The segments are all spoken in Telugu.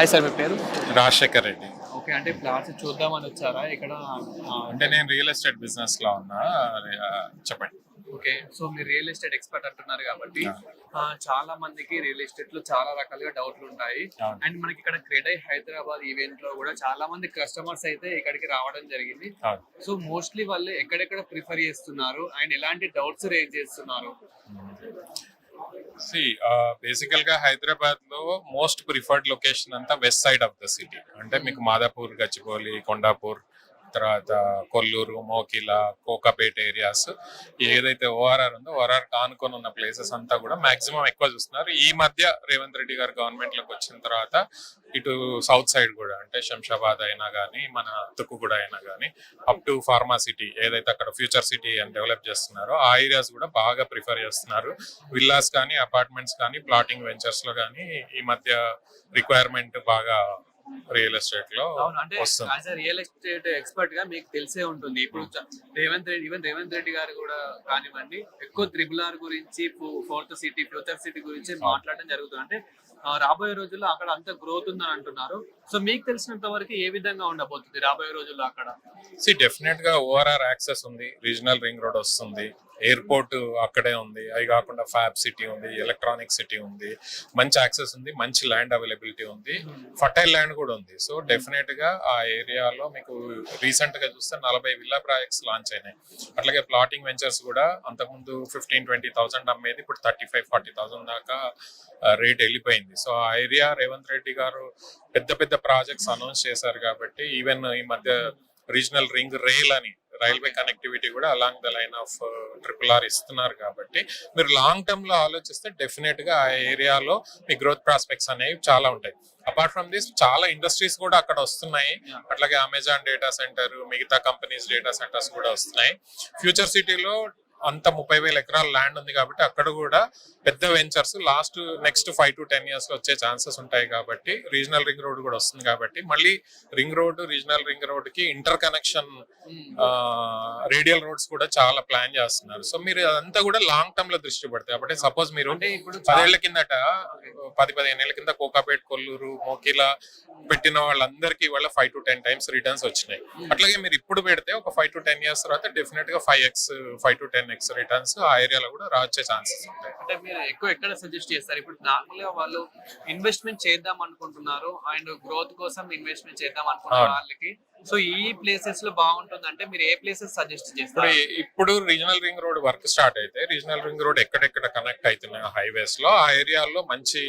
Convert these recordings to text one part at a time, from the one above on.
హాయ్ సార్ మీ పేరు? రాజశేఖర్ రెడ్డి. ఓకే అంటే ప్లాట్స్ చూద్దామని వచ్చారా? ఇక్కడ అంటే నేను రియల్ ఎస్టేట్ బిజినెస్లో ఉన్నా చెప్పండి. ఓకే సో మీరు రియల్ ఎస్టేట్ ఎక్స్పర్ట్ అంటున్నారు కాబట్టి చాలా మందికి రియల్ ఎస్టేట్లో చాలా రకాలుగా డౌట్లు ఉంటాయి. అండ్ మనకి ఇక్కడ క్రెడై హైదరాబాద్ ఈవెంట్లో కూడా చాలా మంది కస్టమర్స్ అయితే ఇక్కడికి రావడం జరిగింది. సో మోస్ట్లీ వాళ్ళు ఎక్కడెక్కడ ప్రిఫర్ చేస్తున్నారు? అండ్ ఎలాంటి డౌట్స్ రేజ్ చేస్తున్నారు? సి బేసికల్గా హైదరాబాద్లో మోస్ట్ ప్రిఫర్డ్ లొకేషన్ అంతా west side of the city అంటే మీకు మాదాపూర్ గచ్చిబౌలి కొండాపూర్ తర్వాత కొల్లూరు మోకిల కోకాపేట ఏరియాస్ ఏదైతే ఓఆర్ఆర్ ఉందో ఓఆర్ఆర్ కానుకొని ఉన్న ప్లేసెస్ అంతా కూడా మాక్సిమం ఎక్కువ చూస్తున్నారు. ఈ మధ్య రేవంత్ రెడ్డి గారు గవర్నమెంట్లోకి వచ్చిన తర్వాత ఇటు సౌత్ సైడ్ కూడా అంటే శంషాబాద్ అయినా కానీ మన తుక్కుగూడ అయినా కానీ అప్ టు ఫార్మా సిటీ ఏదైతే అక్కడ ఫ్యూచర్ సిటీ అని డెవలప్ చేస్తున్నారో ఆ ఏరియాస్ కూడా బాగా ప్రిఫర్ చేస్తున్నారు. విల్లాస్ కానీ అపార్ట్మెంట్స్ కానీ ప్లాటింగ్ వెంచర్స్లో కానీ ఈ మధ్య రిక్వైర్మెంట్ బాగా రియల్ ఎస్టేట్లో అవును అంటే యాజ్ అ రియల్ ఎస్టేట్ ఎక్స్పర్ట్గా మీకు తెలిసే ఉంటుంది. ఇప్పుడు రేవంత్ రెడ్డి ఈవెన్ రేవంత్ రెడ్డి గారు కూడా కానివ్వండి ఎక్కువ త్రిబుల్ ఆర్ గురించి ఫోర్త్ సిటీ ఫ్యూచర్ సిటీ గురించి మాట్లాడడం జరుగుతుంది. అంటే రాబోయే రోజుల్లో అక్కడ అంత గ్రోత్ ఉందని అంటున్నారు. సో మీకు తెలిసినంత వరకు ఏ విధంగా ఉండబోతుంది రాబోయే రోజుల్లో అక్కడ? సి డెఫినెట్గా ఓఆర్ఆర్ యాక్సెస్ ఉంది రీజనల్ రింగ్ రోడ్ వస్తుంది ఎయిర్పోర్ట్ అక్కడే ఉంది అవి కాకుండా ఫ్యాబ్ సిటీ ఉంది ఎలక్ట్రానిక్ సిటీ ఉంది మంచి యాక్సెస్ ఉంది మంచి ల్యాండ్ అవైలబిలిటీ ఉంది ఫర్టైల్ ల్యాండ్ కూడా ఉంది. సో డెఫినెట్గా ఆ ఏరియాలో మీకు రీసెంట్గా చూస్తే నలభై విల్లా ప్రాజెక్ట్స్ లాంచ్ అయినాయి. అట్లాగే ప్లాటింగ్ వెంచర్స్ కూడా అంతకుముందు ఫిఫ్టీన్ ట్వంటీ థౌసండ్ అమ్మేది ఇప్పుడు థర్టీ ఫైవ్ ఫార్టీ థౌసండ్ దాకా రేట్ వెళ్ళిపోయింది. సో ఆ ఏరియా రేవంత్ రెడ్డి గారు పెద్ద పెద్ద ప్రాజెక్ట్స్ అనౌన్స్ చేశారు కాబట్టి ఈవెన్ ఈ మధ్య రీజనల్ రింగ్ రైల్ అని రైల్వే కనెక్టివిటీ కూడా along the line of triple R ఇస్తున్నారు కాబట్టి మీరు లాంగ్ టర్మ్లో ఆలోచిస్తే డెఫినెట్గా ఆ ఏరియాలో మీ గ్రోత్ ప్రాస్పెక్ట్స్ అనేవి చాలా ఉంటాయి. అపార్ట్ ఫ్రమ్ దిస్ చాలా ఇండస్ట్రీస్ కూడా అక్కడ వస్తున్నాయి. అట్లాగే అమెజాన్ డేటా సెంటర్ మిగతా కంపెనీస్ డేటా సెంటర్స్ కూడా వస్తున్నాయి. ఫ్యూచర్ సిటీలో అంత ముప్పై వేల ఎకరాల ల్యాండ్ ఉంది కాబట్టి అక్కడ కూడా పెద్ద ventures last next five to ten ఇయర్స్లో వచ్చే ఛాన్సెస్ ఉంటాయి కాబట్టి రీజనల్ రింగ్ రోడ్ కూడా వస్తుంది కాబట్టి మళ్ళీ రింగ్ రోడ్ రీజనల్ రింగ్ రోడ్కి ఇంటర్ కనెక్షన్ రేడియల్ రోడ్స్ కూడా చాలా ప్లాన్ చేస్తున్నారు. సో మీరు అదంతా కూడా లాంగ్ టర్మ్లో దృష్టి పడతాయి. కాబట్టి సపోజ్ మీరు పదేళ్ళ కిందట పది పదిహేను ఏళ్ళ కింద కోకాపేట్ కొల్లూరు మోకిల పెట్టిన వాళ్ళందరికీ వాళ్ళ five to ten times returns వచ్చినాయి. అట్లాగే మీరు ఇప్పుడు పెడితే ఒక ఫైవ్ టు టెన్ ఇయర్స్ తర్వాత డెఫినెట్గా five X five to ten X returns ఆ ఏరియాలో కూడా రావచ్చే ఛాన్సెస్ ఉంటాయి. అంటే మీరు ఎక్కువ ఎక్కడ సజెస్ట్ చేస్తారు? ఇప్పుడు నార్మల్గా వాళ్ళు ఇన్వెస్ట్మెంట్ చేద్దాం అనుకుంటున్నారు అండ్ గ్రోత్ కోసం ఇన్వెస్ట్మెంట్ చేద్దాం అనుకున్న అవును. వాళ్ళకి. సో ఈ ప్లేసెస్లో బాగుంటుంది అంటే మీరు ఏ ప్లేసెస్ సజెస్ట్ చేస్తారు? ఇప్పుడు regional ring road work start అయితే రీజనల్ రింగ్ రోడ్ ఎక్కడెక్కడ కనెక్ట్ అవుతున్నాయి హైవేస్లో ఆ ఏరియాలో మంచి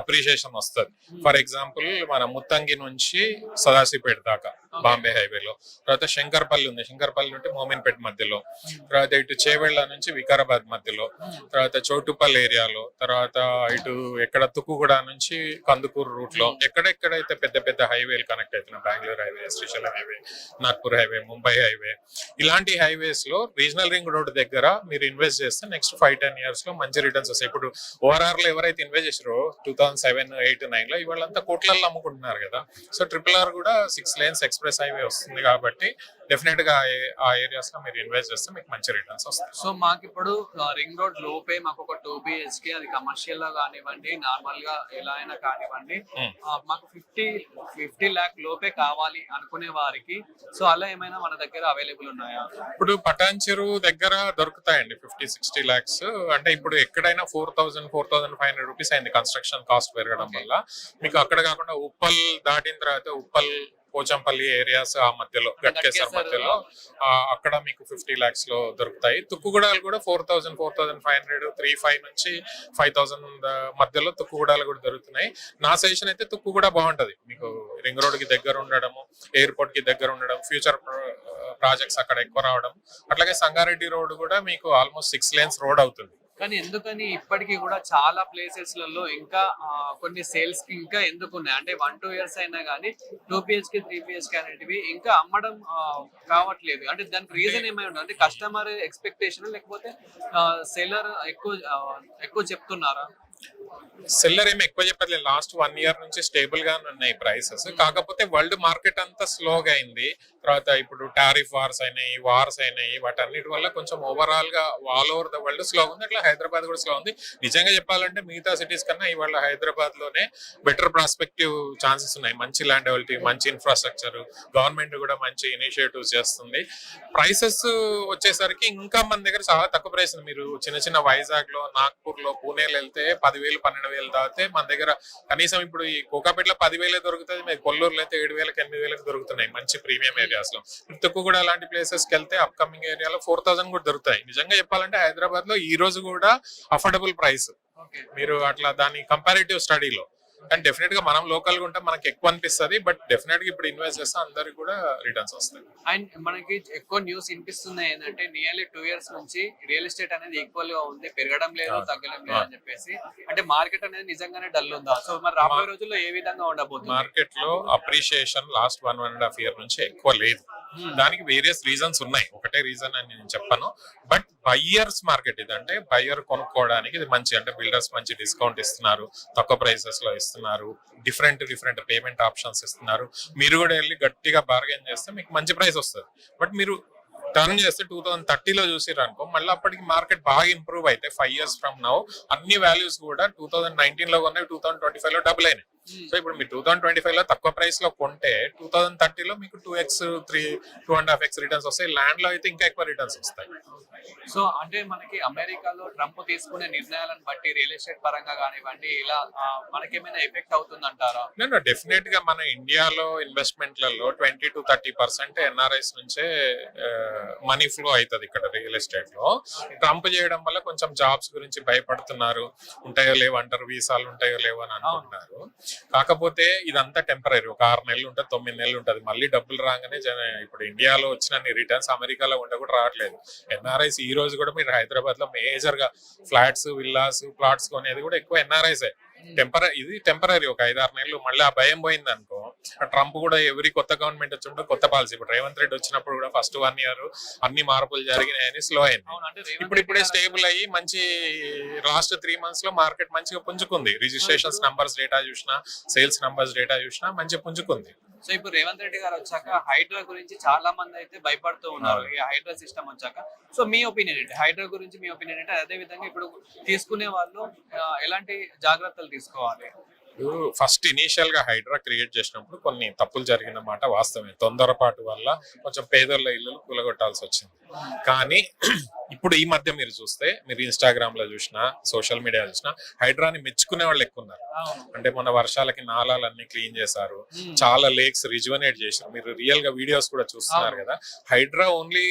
అప్రిషియేషన్ వస్తుంది. ఫర్ ఎగ్జాంపుల్ మన ముత్తంగి నుంచి సదాశివపేట దాకా. బాంబే హైవేలో. తర్వాత శంకర్పల్లి ఉంది. శంకర్పల్లి నుండి మోమిన్పేట మధ్యలో. తర్వాత ఇటు చేవెళ్ళ నుంచి వికారాబాద్ మధ్యలో. తర్వాత చోటుపల్లి ఏరియాలో. తర్వాత ఇటు ఎక్కడ తుక్కుగూడ నుంచి కందుకూరు రూట్లో ఎక్కడెక్కడైతే పెద్ద పెద్ద హైవేలు కనెక్ట్ అవుతున్నాయి Bengaluru highway Srisailam highway Nagpur highway Mumbai highway ఇలాంటి హైవేస్లో రీజనల్ రింగ్ రోడ్ దగ్గర మీరు ఇన్వెస్ట్ చేస్తే నెక్స్ట్ ఫైవ్ టెన్ ఇయర్స్లో మంచి రిటర్న్స్ వస్తాయి. ఇప్పుడు ఓఆర్ఆర్లో ఎవరైతే ఇన్వెస్ట్ చేసారో టూ థౌసండ్ సెవెన్ ఎయిట్ నైన్లో ఇవాళంతా కోట్లల్లో అమ్ముకుంటున్నారు కదా. సో ట్రిపుల్ ఆర్ కూడా సిక్స్ లేన్స్ ఎక్స్ప్రెస్ హైవే వస్తుంది కాబట్టి డెఫినెట్గా ఆ ఏరియాస్లో మీరు ఇన్వెస్ట్ చేస్తే మీకు మంచి రిటర్న్స్ వస్తాయి. సో మాకు ఇప్పుడు రింగ్ రోడ్ లోపే మాకు ఒక టూ బిహెచ్కే అది కమర్షియల్గా కానివ్వండి నార్మల్గా ఎలా అయినా కానివ్వండి మాకు ఫిఫ్టీ ఫిఫ్టీ ల్యాక్ లోపే కావాలి అనుకునే వారికి. సో అలా ఏమైనా మన దగ్గర అవైలబుల్ ఉన్నాయా? ఇప్పుడు పటాన్ చెరువు దగ్గర దొరుకుతాయండి ఫిఫ్టీ సిక్స్టీ లాక్స్ అంటే ఇప్పుడు ఎక్కడైనా four thousand four thousand five hundred rupees అయింది కన్స్ట్రక్షన్ కాస్ట్ పెరగడం వల్ల. మీకు అక్కడ కాకుండా ఉప్పల్ దాటిన తర్వాత ఉప్పల్ పోచంపల్లి ఏరియాస్ ఆ మధ్యలో గట్కేసర్ మధ్యలో అక్కడ మీకు ఫిఫ్టీ లాక్స్లో దొరుకుతాయి. తుక్కుగూడాలు కూడా four thousand four thousand five hundred three five నుంచి ఫైవ్ థౌసండ్ మధ్యలో తుక్కుగూడాలు కూడా దొరుకుతున్నాయి. నా సజెషన్ అయితే తుక్కు కూడా బాగుంటది. మీకు రింగ్ రోడ్కి దగ్గర ఉండడము ఎయిర్పోర్ట్కి దగ్గర ఉండడం ఫ్యూచర్ ప్రాజెక్ట్స్ అక్కడ ఎక్కువ రావడం. అట్లాగే సంగారెడ్డి రోడ్ కూడా మీకు ఆల్మోస్ట్ సిక్స్ లేన్స్ రోడ్ అవుతుంది. కానీ ఎందుకని ఇప్పటికీ కూడా చాలా ప్లేసెస్లలో ఇంకా కొన్ని సేల్స్కి ఇంకా ఎందుకు ఉన్నాయి అంటే వన్ టూ ఇయర్స్ అయినా కానీ టూ బిహెచ్కే త్రీ బిహెచ్కే అనేటివి ఇంకా అమ్మడం కావట్లేదు. అంటే దానికి రీజన్ ఏమై ఉండదు అంటే కస్టమర్ ఎక్స్పెక్టేషన్ లేకపోతే సెలర్ ఎక్కువ ఎక్కువ చెప్తున్నారా? సెల్లర్ ఏమి ఎక్కువ చెప్పట్లేదు. లాస్ట్ వన్ ఇయర్ నుంచి స్టేబుల్గా ఉన్నాయి ప్రైసెస్ కాకపోతే వరల్డ్ మార్కెట్ అంతా స్లోగా అయింది. తర్వాత ఇప్పుడు టారిఫ్ వార్స్ అయినాయి వార్స్ అయినాయి వాటన్నిటి వల్ల కొంచెం ఓవరాల్గా all over the world slow ఉంది. అట్లా హైదరాబాద్ కూడా స్లో ఉంది. నిజంగా చెప్పాలంటే మిగతా సిటీస్ కన్నా ఇవాళ హైదరాబాద్లోనే బెటర్ ప్రాస్పెక్టివ్ ఛాన్సెస్ ఉన్నాయి. మంచి ల్యాండ్ అవైలిటీ మంచి ఇన్ఫ్రాస్ట్రక్చర్ గవర్నమెంట్ కూడా మంచి ఇనిషియేటివ్స్ చేస్తుంది. ప్రైసెస్ వచ్చేసరికి ఇంకా మన దగ్గర చాలా తక్కువ ప్రైస్ ఉంది. మీరు చిన్న చిన్న వైజాగ్లో నాగ్పూర్లో పూణేలో వెళ్తే పదివేలు పన్నెండు వేలు దాటితే మన దగ్గర కనీసం ఇప్పుడు ఈ కోకాపేటలో పదివేలే దొరుకుతుంది మీరు కొల్లూరులో అయితే ఏడు వేలకు ఎనిమిది వేలకు దొరుకుతున్నాయి. మంచి ప్రీమియం ఏరియాస్లో తక్కువ కూడా అలాంటి ప్లేసెస్కి వెళ్తే అప్కమింగ్ ఏరియాలో ఫోర్ థౌసండ్ కూడా దొరుకుతాయి. నిజంగా చెప్పాలంటే హైదరాబాద్లో ఈ రోజు కూడా అఫోర్డబుల్ ప్రైస్ ఓకే మీరు అట్లా దాని కంపారిటివ్ స్టడీలో కానీ డెఫినెట్గా మనం లోకల్గా ఉంటే మనకి ఎక్కువ అనిపిస్తుంది బట్ డెఫినెట్గా ఇప్పుడు ఇన్వెస్ట్ చేస్తే అందరికి కూడా రిటర్న్స్ వస్తాయి. అండ్ మనకి ఎక్కువ న్యూస్ వినిపిస్తుంది ఏంటంటే నియర్లీ టూ ఇయర్స్ నుంచి రియల్ ఎస్టేట్ అనేది ఈక్వల్గా ఉంది పెరగడం లేదు. తగ్గడం లేదు అని చెప్పేసి. అంటే మార్కెట్ అనేది నిజంగానే డల్ ఉందా? సో మరి రాబోయే రోజుల్లో ఏ విధంగా ఉండబోతుంది? మార్కెట్లో appreciation last one one and half year నుంచి ఎక్కువ లేదు. Hmm. దానికి వేరియస్ రీజన్స్ ఉన్నాయి. ఒకటే రీజన్ అని నేను చెప్పను. బట్ బయ్యర్స్ మార్కెట్ ఇది అంటే బయ్యర్ కొనుక్కోవడానికి ఇది మంచి అంటే బిల్డర్స్ మంచి డిస్కౌంట్ ఇస్తున్నారు. తక్కువ ప్రైసెస్లో ఇస్తున్నారు. డిఫరెంట్ డిఫరెంట్ పేమెంట్ ఆప్షన్స్ ఇస్తున్నారు. మీరు కూడా వెళ్ళి గట్టిగా బార్గెన్ చేస్తే మీకు మంచి ప్రైస్ వస్తుంది. బట్ మీరు టర్న్ చేస్తే టూ థౌసండ్ థర్టీలో చూసిర్రు అనుకో మళ్ళీ అప్పటికి మార్కెట్ బాగా ఇంప్రూవ్ అయితే ఫైవ్ ఇయర్స్ ఫ్రమ్ నౌ అన్ని వాల్యూస్ కూడా టూ థౌసండ్ నైన్టీన్లో ఉన్నాయి టూ థౌసండ్ ట్వంటీ ఫైవ్లో డబుల్ అయినాయి. సో ఇప్పుడు మీరు టూ థౌసండ్ ట్వంటీ ఫైవ్లో తక్కువ ప్రైస్లో కొంటే టూ థౌసండ్ థర్టీలో మీకు two X three two and half X returns వస్తాయి. ల్యాండ్లో అయితే ఇంకా ఎక్కువ రిటర్న్స్ వస్తాయి. సో అంటే మనకి అమెరికాలో ట్రంప్ తీసుకునే నిర్ణయాలను బట్టి రియల్ ఎస్టేట్ పరంగా కానివ్వండి ఇలా మనకేమైనా ఎఫెక్ట్ అవుతుంది అంటారా నేను డెఫినెట్గా మన ఇండియాలో ఇన్వెస్ట్మెంట్లలో twenty to thirty percent NRIs నుంచే మనీ ఫ్లో అవుతుంది ఇక్కడ రియల్ ఎస్టేట్లో. ట్రంప్ చేయడం వల్ల కొంచెం జాబ్స్ గురించి భయపడుతున్నారు. ఉంటాయో లేవో అంటారు వీసాలు ఉంటాయో లేవో అని అనుకుంటున్నారు కాకపోతే ఇదంతా టెంపరీ. ఒక ఆరు నెలలు ఉంటుంది తొమ్మిది నెలలు ఉంటుంది. మళ్ళీ డబ్బులు రాగానే జన ఇప్పుడు ఇండియాలో వచ్చిన రిటర్న్స్ అమెరికాలో ఉండ కూడా రావట్లేదు. ఎన్ఆర్ఐస్ ఈ రోజు కూడా మీరు హైదరాబాద్లో మేజర్గా ఫ్లాట్స్ విల్లాస్ ప్లాట్స్ కొనేది కూడా ఎక్కువ ఎన్ఆర్ఐసే టెంపరీ ఇది టెంపరీ ఒక ఐదారు నెలలు. మళ్ళీ ఆ భయం పోయింది అనుకో ట్రంప్ కూడా ఎవరి కొత్త గవర్నమెంట్ వచ్చినప్పుడు కొత్త పాలసీ ఇప్పుడు రేవంత్ రెడ్డి వచ్చినప్పుడు కూడా ఫస్ట్ వన్ ఇయర్ అన్ని మార్పులు జరిగినాయని స్లో అయింది. ఇప్పుడు ఇప్పుడే స్టేబుల్ అయ్యి మంచి లాస్ట్ త్రీ మంత్స్లో మార్కెట్ మంచిగా పుంజుకుంది. రిజిస్ట్రేషన్స్ నంబర్స్ డేటా చూసినా సేల్స్ నంబర్స్ డేటా చూసినా మంచిగా పుంజుకుంది. సో ఇప్పుడు రేవంత్ రెడ్డి గారు వచ్చాక హైడ్రా గురించి చాలా మంది అయితే భయపడుతూ ఉన్నారు. ఈ హైడ్రా సిస్టమ్ వచ్చాక. సో మీ ఒపీనియన్ ఏంటి? హైడ్రా గురించి మీ ఒపీనియన్ ఏంటి? అదే విధంగా ఇప్పుడు తీసుకునే వాళ్ళు ఎలాంటి జాగ్రత్తలు తీసుకోవాలి? ఫస్ట్ ఇనీషియల్గా హైడ్రా క్రియేట్ చేసినప్పుడు కొన్ని తప్పులు జరిగిన మాట వాస్తవమే. తొందరపాటు వల్ల కొంచెం పేదోళ్ళ ఇల్లు కూలగొట్టాల్సి వచ్చింది. కానీ ఇప్పుడు ఈ మధ్య మీరు చూస్తే మీరు ఇన్స్టాగ్రామ్లో చూసినా సోషల్ మీడియా చూసినా హైడ్రాని మెచ్చుకునే వాళ్ళు ఎక్కువ ఉన్నారు. అంటే మన వర్షాలకి నాలాలన్నీ క్లీన్ చేశారు. చాలా లేక్స్ రిజువనేట్ చేశారు. మీరు రియల్గా వీడియోస్ కూడా చూస్తున్నారు కదా. హైడ్రా ఓన్లీ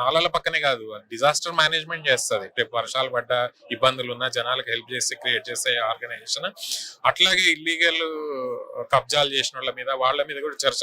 నాలాల పక్కనే కాదు డిజాస్టర్ మేనేజ్మెంట్ చేస్తుంది. రేపు వర్షాలు పడ్డ ఇబ్బందులు ఉన్న జనాలకు హెల్ప్ చేసి క్రియేట్ చేసే ఆర్గనైజేషన్ అట్లాగే ఇల్లీగల్ కబ్జాలు చేసిన వాళ్ళ మీద వాళ్ళ మీద కూడా చర్చ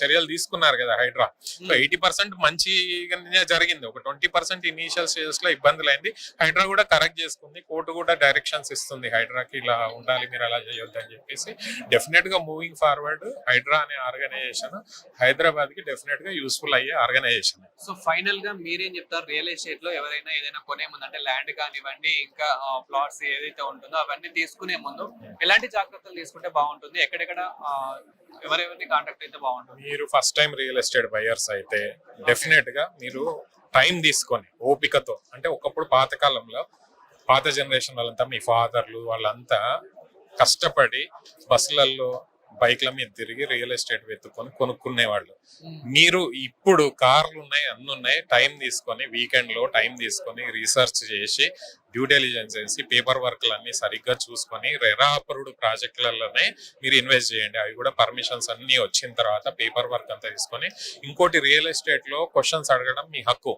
చర్యలు తీసుకున్నారు కదా హైడ్రా. సో ఎయిటీ పర్సెంట్ మంచిగానే జరిగింది. ఒక ట్వంటీ పర్సెంట్ ఇనీషియల్ స్టేజెస్లో ఇబ్బందులు అయింది. హైడ్రా కూడా కరెక్ట్ చేసుకుంది. కోర్టు కూడా డైరెక్షన్స్ ఇస్తుంది హైడ్రాకి ఇలా ఉండాలి మీరు అలా చేయొద్దు అని చెప్పేసి. డెఫినెట్గా మూవింగ్ ఫార్వర్డ్ హైడ్రా అనే ఆర్గనైజేషన్ హైదరాబాద్కి డెఫినెట్గా యూస్ఫుల్ అయ్యే ఆర్గనైజేషన్ సో ఫైనల్గా మీరేం చెప్తారు? రియల్ ఎస్టేట్లో ఎవరైనా ఏదైనా కొనే ముందు అంటే ల్యాండ్ కానివ్వండి ఇంకా ప్లాట్స్ ఏదైతే ఉంటుందో అవన్నీ తీసుకునే ముందు ఎలాంటి జాగ్రత్తలు తీసుకుంటే బాగుంటుంది? ఎక్కడెక్కడ ఎవరెవరిని కాంటాక్ట్ అయితే బాగుంటుంది? మీరు first time real estate buyers అయితే డెఫినెట్గా మీరు టైం తీసుకొని ఓపికతో అంటే ఒకప్పుడు పాతకాలంలో పాత జనరేషన్ వాళ్ళంతా మీ ఫాదర్లు వాళ్ళంతా కష్టపడి బస్సులలో బైక్ల మీద తిరిగి రియల్ ఎస్టేట్ వెతుక్కొని కొనుక్కునేవాళ్ళు. మీరు ఇప్పుడు కార్లు ఉన్నాయి అన్ని ఉన్నాయి టైం తీసుకొని వీకెండ్లో టైం తీసుకొని రీసెర్చ్ చేసి డ్యూ డెలిజెన్స్ చేసి పేపర్ వర్క్లు అన్ని సరిగ్గా చూసుకొని రెరాపరుడు ప్రాజెక్టులలోనే మీరు ఇన్వెస్ట్ చేయండి. అవి కూడా పర్మిషన్స్ అన్ని వచ్చిన తర్వాత పేపర్ వర్క్ అంతా తీసుకొని ఇంకోటి రియల్ ఎస్టేట్లో క్వశ్చన్స్ అడగడం మీ హక్కు.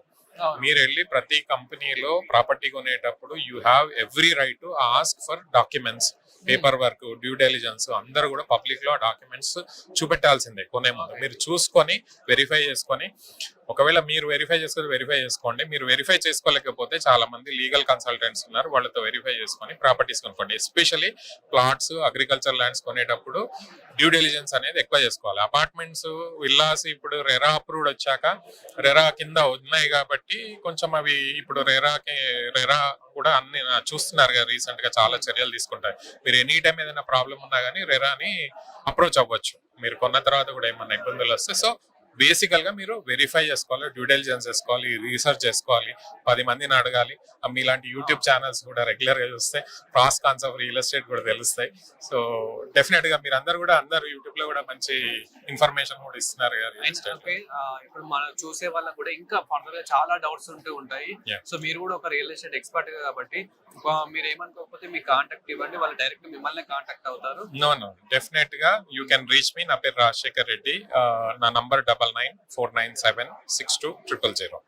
మీరు వెళ్ళి ప్రతి కంపెనీలో ప్రాపర్టీ కొనేటప్పుడు you have every right to ask for documents Hmm. Paperwork due diligence అందరూ కూడా పబ్లిక్లో డాక్యుమెంట్స్ చూపెట్టాల్సిందే కొనే ముందు. మీరు చూసుకొని వెరిఫై చేసుకొని ఒకవేళ మీరు వెరిఫై చేసుకుని వెరిఫై చేసుకోండి. మీరు వెరిఫై చేసుకోలేకపోతే చాలా మంది లీగల్ కన్సల్టెంట్స్ ఉన్నారు. వాళ్ళతో వెరిఫై చేసుకొని ప్రాపర్టీస్ కొనుక్కోండి. ఎస్పెషల్లీ ప్లాట్స్ అగ్రికల్చర్ ల్యాండ్స్ కొనేటప్పుడు డ్యూ డెలిజెన్స్ అనేది ఎక్కువ చేసుకోవాలి. అపార్ట్మెంట్స్ విల్లాస్ ఇప్పుడు రెరా అప్రూవ్డ్ వచ్చాక రెరా కింద ఉన్నాయి కాబట్టి కొంచెం అవి ఇప్పుడు రెరాకి రెరా కూడా అన్ని చూస్తున్నారు కదా రీసెంట్గా చాలా చర్యలు తీసుకుంటారు మీరు ఎనీ టైం ఏదైనా ప్రాబ్లం ఉన్నా కానీ రెరాని అప్రోచ్ అవ్వచ్చు. మీరు కొన్న తర్వాత కూడా ఏమన్నా ఇబ్బందులు వస్తే. సో బేసికల్గా మీరు వెరిఫై చేసుకోవాలి డ్యూ డెలిజెన్స్ చేసుకోవాలి రీసెర్చ్ చేసుకోవాలి పది మందిని అడగాలి. మీలాంటి యూట్యూబ్ ఛానల్స్ కూడా రెగ్యులర్గా చూస్తే pros cons of real estate కూడా తెలుస్తాయి. సో డెఫినెట్గా మీరు అందరు కూడా అందరు యూట్యూబ్లో కూడా మంచి ఇన్ఫర్మేషన్ కూడా ఇస్తున్నారు ఇప్పుడు మనం చూసే వాళ్ళకి కూడా ఇంకా ఫర్దర్గా చాలా డౌట్స్ ఉంటూ ఉంటాయి. సో మీరు కూడా ఒక రియల్ ఎస్టేట్ ఎక్స్పర్ట్ కాబట్టి మీరు ఏమనుకోకపోతే మీ కాంటాక్ట్ ఇవ్వండి. వాళ్ళు డైరెక్ట్ మిమ్మల్ని కాంటాక్ట్ అవుతారు. నో నో డెఫినెట్గా యూ కెన్ రీచ్ మీ నా పేరు రాజశేఖర్ రెడ్డి. నా number double nine four nine seven six two triple zero